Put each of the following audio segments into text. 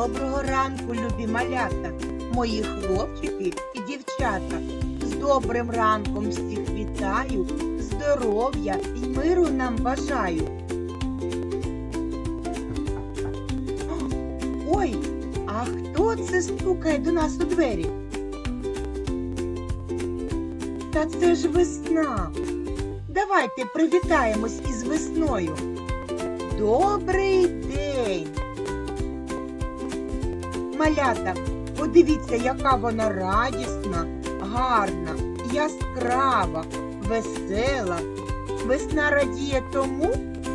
Доброго ранку, любі малята, мої хлопчики і дівчата. З добрим ранком всіх вітаю, здоров'я і миру нам бажаю. Ой, а хто це стукає до нас у двері? Та це ж весна. Давайте привітаємось із весною. Добрий день! Малята, подивіться, яка вона радісна, гарна, яскрава, весела. Весна радіє тому,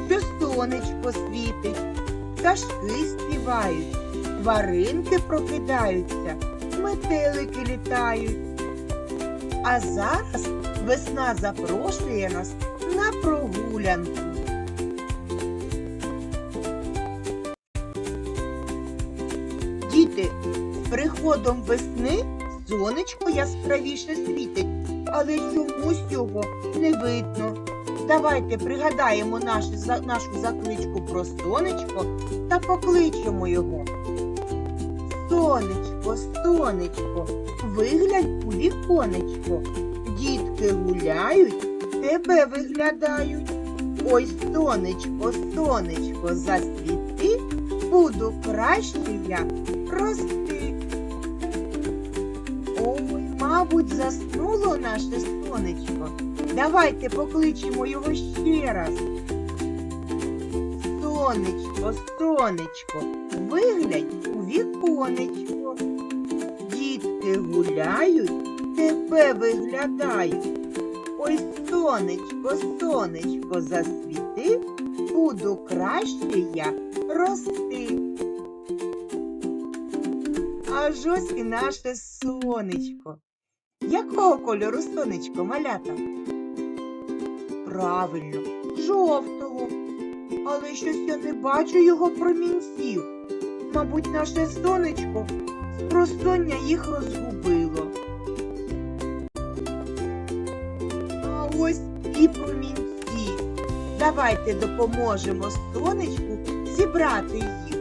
що сонечко світить, пташки співають, тваринки прокидаються, метелики літають. А зараз весна запрошує нас на прогулянку. Приходом весни сонечко яскравіше світить, але чомусь його не видно. Давайте пригадаємо нашу, нашу закличку про сонечко та покличемо його. Сонечко, сонечко, виглянь у віконечко. Дітки гуляють, тебе виглядають. Ой, сонечко, сонечко, засвіти, буду краще я рости. Ой, мабуть, заснуло наше сонечко. Давайте покличемо його ще раз. Сонечко, сонечко, виглянь у віконечко. Дітки гуляють, тебе виглядають. Ой, сонечко, сонечко, засвіти, буду краще я рости. Аж ось і наше сонечко. Якого кольору сонечко, малята? Правильно, жовтого. Але щось я не бачу його промінців. Мабуть, наше сонечко з просоння їх розгубило. А ось і промінці. Давайте допоможемо сонечку зібрати їх.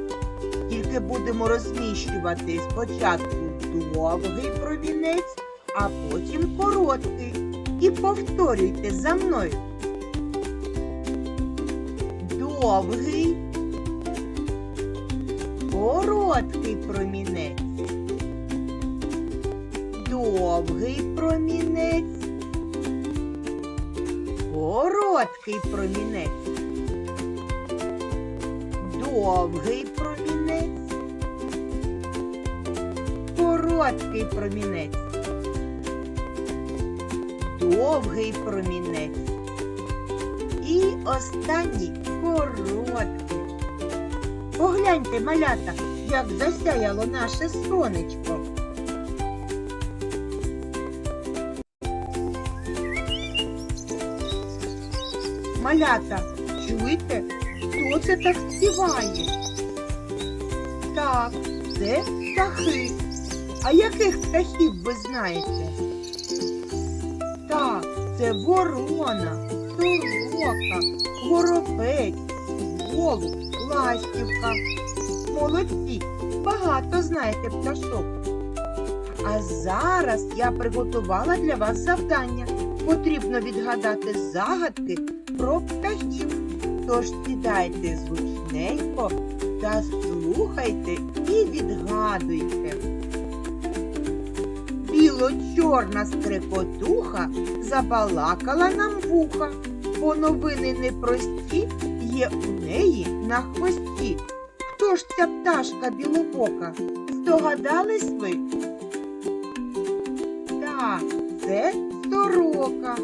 Тільки будемо розміщувати спочатку довгий промінець, а потім короткий. І повторюйте за мною. Довгий, короткий промінець. Довгий промінець. Короткий промінець. Довгий промінець. Короткий промінець. Довгий промінець. І останній короткий. Погляньте, малята, як засяяло наше сонечко. Малята, чуєте, хто це так співає? Так, це птахи. А яких птахів ви знаєте? Так, це ворона, сорока, горобець, голуб, ластівка. Молодці, багато знаєте пташок. А зараз я приготувала для вас завдання. Потрібно відгадати загадки про птахів. Тож сідайте зручненько та слухайте і відгадуйте. Біло-чорна скрекотуха забалакала нам вуха, бо новини непрості є у неї на хвості. Хто ж ця пташка білобока? Здогадались ви? Так, це сорока.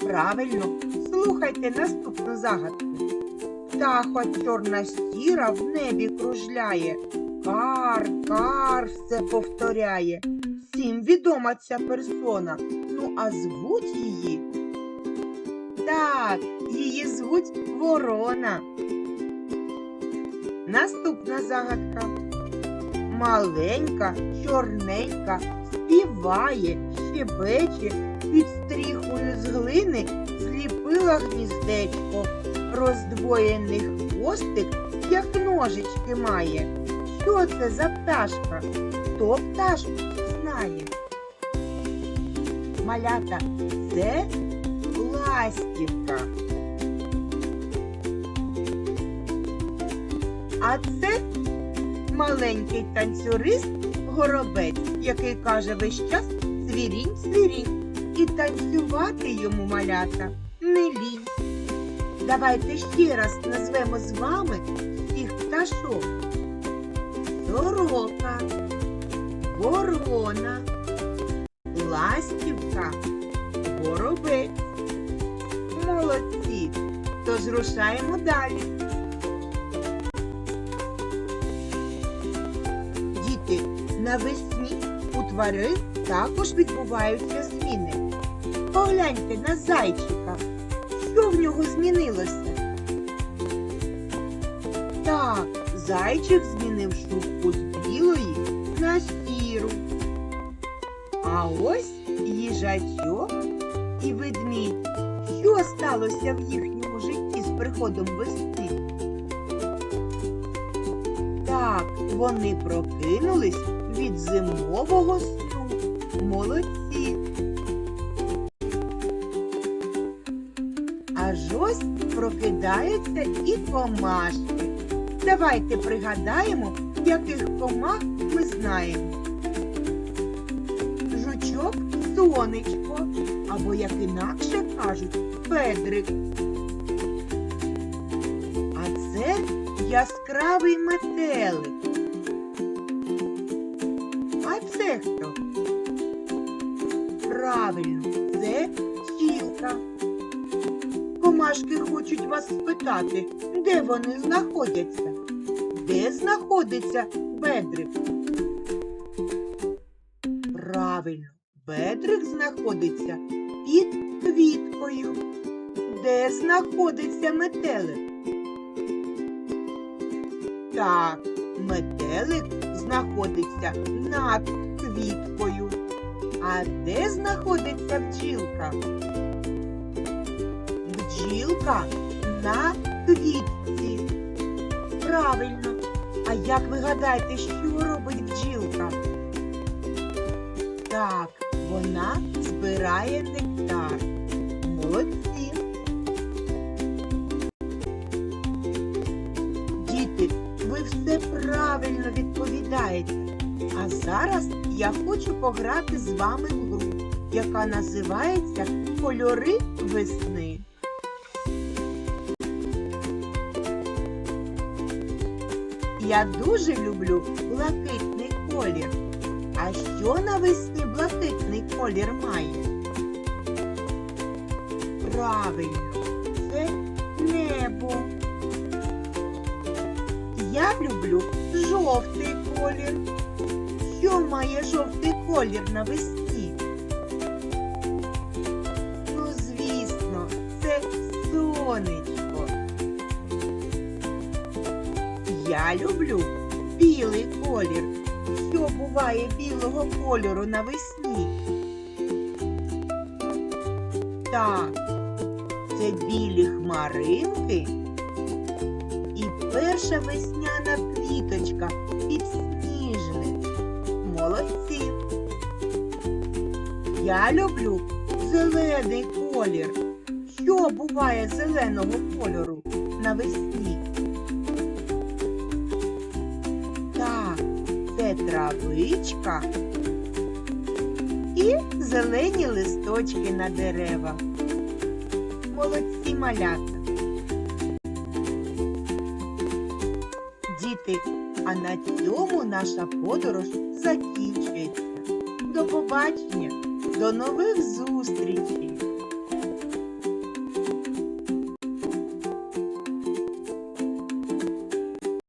Правильно, слухайте наступну загадку. Птаха чорна сіра в небі кружляє. Кар, кар все повторяє. Всім відома ця персона. Ну, а звуть її. Так, її звуть Ворона. Наступна загадка. Маленька, чорненька, співає, щебече, під стріхою з глини зліпила гніздечко. Роздвоєний хвостик, як ножички має. Що це за пташка? Хто пташку знає? Малята, це ластівка. А це маленький танцюрист горобець, який каже весь час свірінь, свірінь. І танцювати йому малята не лінь. Давайте ще раз назвемо з вами всіх пташок. Сорока, ворона, ластівка, горобець. Молодці! Тож рушаємо далі. Діти, навесні у тварин також відбуваються зміни. Погляньте на зайчика. Що в нього змінилося? Так, зайчик змінив шубку з білої на. А ось їжачок і ведмідь. Що сталося в їхньому житті з приходом весни? Так, вони прокинулись від зимового сну. Молодці. Аж ось прокидаються і комашки. Давайте пригадаємо, яких комах ми знаємо. Сонечко, або, як інакше кажуть, Педрик. А це яскравий метелик. А це хто? Правильно, це тілка. Комашки хочуть вас спитати, де вони знаходяться? Де знаходиться Бедрик? Правильно, Бедрик знаходиться під квіткою. Де знаходиться метелик? Так, метелик знаходиться над квіткою. А де знаходиться бджілка? Бджілка на квітці. Правильно. А як ви гадаєте, що робить бджілка? Так, вона збирає нектар. Молодці. Діти, ви все правильно відповідаєте. А зараз я хочу пограти з вами в гру, яка називається Кольори весни. Я дуже люблю блакитний колір. А що навесні блакитний колір має? Правильно, це небо. Я люблю жовтий колір. Що має жовтий колір навесні? Ну, звісно, це сонечко. Я люблю білий колір. Що буває білого кольору навесні? Так, це білі хмаринки і перша весняна квіточка підсніжник. Молодці. Я люблю зелений колір. Що буває зеленого кольору навесні? Травичка і зелені листочки на деревах. Молодці малята. Діти, а на цьому наша подорож закінчується. До побачення, до нових зустрічей!